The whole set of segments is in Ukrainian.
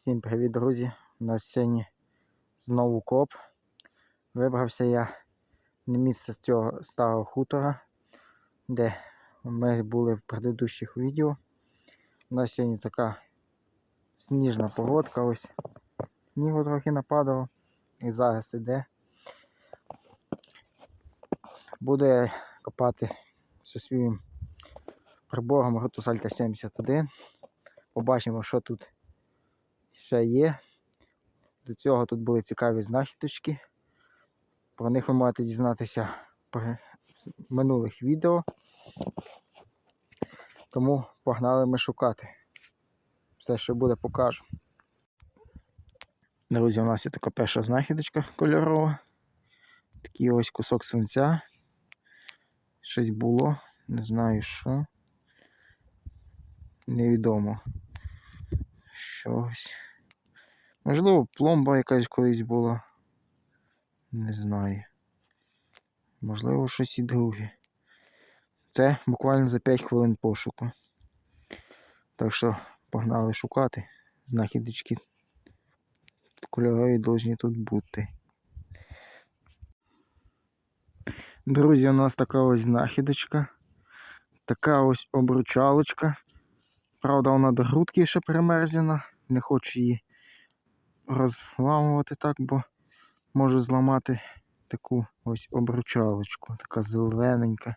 Всім привіт, друзі! У нас сьогодні знову коп. Вибрався я на місце з цього старого хутора, де ми були в предыдущих відео. У нас сьогодні така сніжна погодка. Ось снігу трохи нападало і зараз іде. Буду я копати зі своїм прибором Alta 71. Побачимо, що тут ще є. До цього тут були цікаві знахідочки. Про них ви можете дізнатися в минулих відео. Тому погнали ми шукати. Все, що буде, покажу. Друзі, у нас є така перша знахідочка кольорова. Такий ось кусок свинця. Щось було, не знаю що. Невідомо. Щось. Можливо, пломба якась колись була. Не знаю. Можливо, щось і друге. Це буквально за 5 хвилин пошуку. Так що погнали шукати. Знахідочки кольорові повинні тут бути. Друзі, у нас така ось знахідочка. Така ось обручалочка. Правда, вона до грудки ще примерзена. Не хочу її розламувати так, бо можу зламати таку ось обручалочку, така зелененька.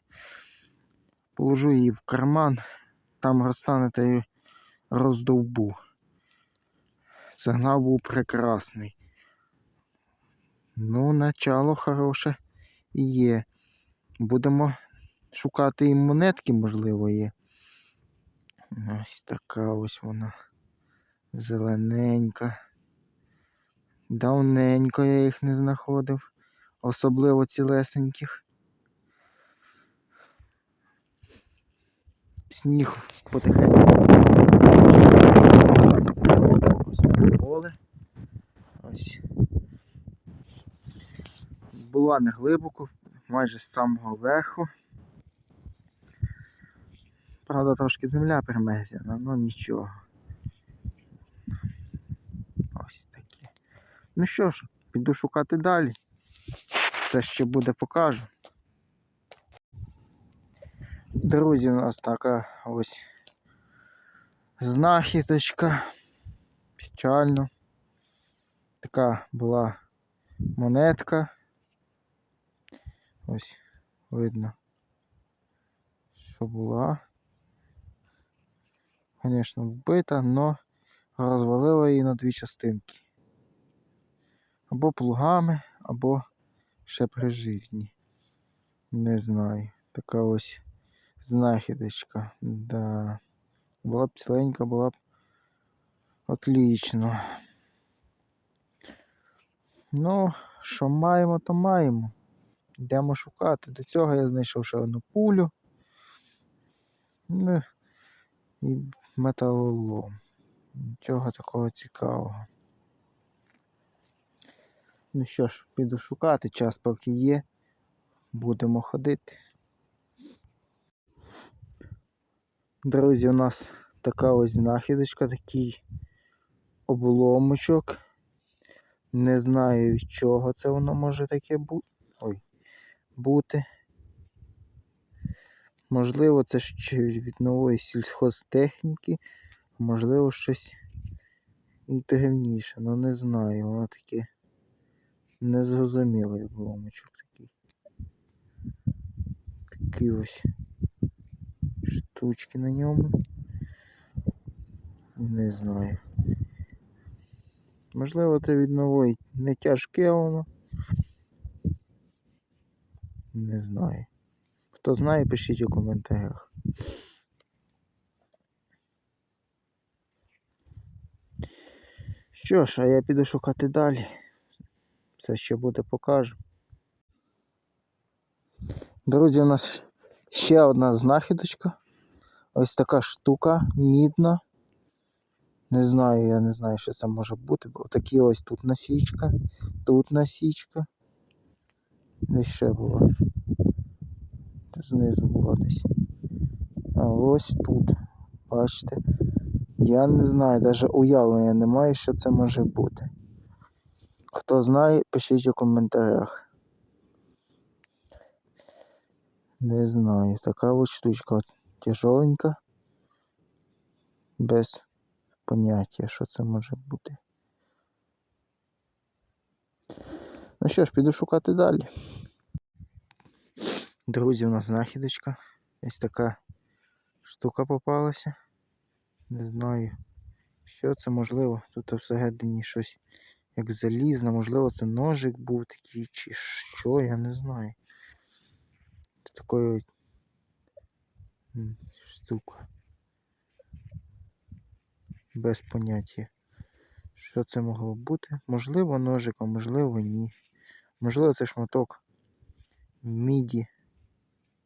Положу її в карман, там розтане та й роздовбу. Сигнал був прекрасний. Ну, начало хороше є. Будемо шукати і монетки, можливо, є. Ось така ось вона зелененька. Давненько я їх не знаходив, особливо цілесеньких. Сніг потихеньку. Ось це поле. Ось. Була не глибоко, майже з самого верху. Правда, трошки земля примезена, ну нічого. Ось таке. Ну що ж, піду шукати далі. Все ще буде покажу. Друзі, у нас така ось знахідочка. Печально. Така була монетка. Ось видно, що була. Звісно, вбита, але розвалила її на дві частинки. Або плугами, або ще при житті. Не знаю. Така ось знахідочка. Да. Була б ціленька, була б отлично. Ну, що маємо, то маємо. Йдемо шукати. До цього я знайшов ще одну пулю. Ну, і металолом. Нічого такого цікавого. Ну що ж, піду шукати, час поки є. Будемо ходити. Друзі, у нас така ось знахідочка, такий обломочок. Не знаю, від чого це воно може таке бути. Ой, бути. Можливо, це ще від нової сільхозтехніки, можливо, щось і древніше, але не знаю, воно таке незрозумілий обломочок такий. Такі ось штучки на ньому. Не знаю. Можливо, це від нової не тяжке воно. Не знаю. Хто знає, пишіть у коментарях. Що ж, а я піду шукати далі. Все, що буде, покажу. Друзі, у нас ще одна знахідочка. Ось така штука мідна. Не знаю, я не знаю, що це може бути, бо такі ось тут насічка, тут насічка. Десь ще була. Знизу була десь. А ось тут, бачите, Я не знаю, навіть уявлення немає, що це може бути. Хто знає, пишіть у коментарях. Не знаю, така от штучка от, тяжеленька. Без поняття, що це може бути. Ну що ж, піду шукати далі. Друзі, у нас знахідочка. Ось така штука попалася. Не знаю, що це можливо. Тут всередині щось як залізне, можливо, це ножик був такий, чи що, я не знаю. Це такою штука. Без поняття. Що це могло бути? Можливо, ножик, а можливо, ні. Можливо, це шматок міді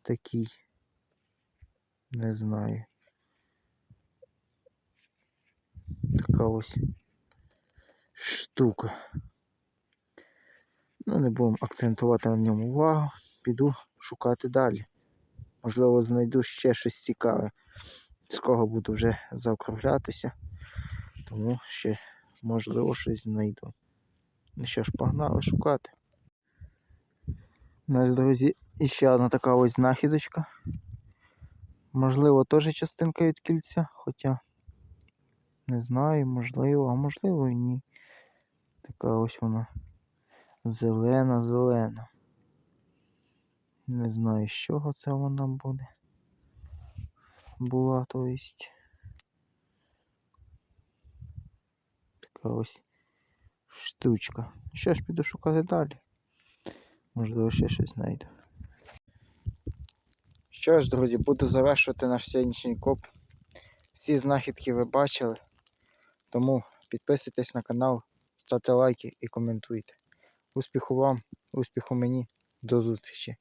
такий. Не знаю. Така ось штука. Ну, не будемо акцентувати на ньому увагу. Піду шукати далі. Можливо, знайду ще щось цікаве. З кого буду вже заокруглятися. Тому ще, можливо, щось знайду. Ну що ж, погнали шукати. У нас, друзі, іще одна така ось знахідочка. Можливо, теж частинка від кільця, хоча не знаю, можливо, а можливо і ні. Така ось вона зелена, зелена. Не знаю, з чого це вона буде. Була, то есть. Така ось штучка. Що ж піду шукати далі. Можливо, ще щось знайду. Що ж, друзі, буду завершувати наш сьогоднішній коп. Всі знахідки ви бачили. Тому підписуйтесь на канал, ставте лайки і коментуйте. Успіху вам, успіху мені, до зустрічі!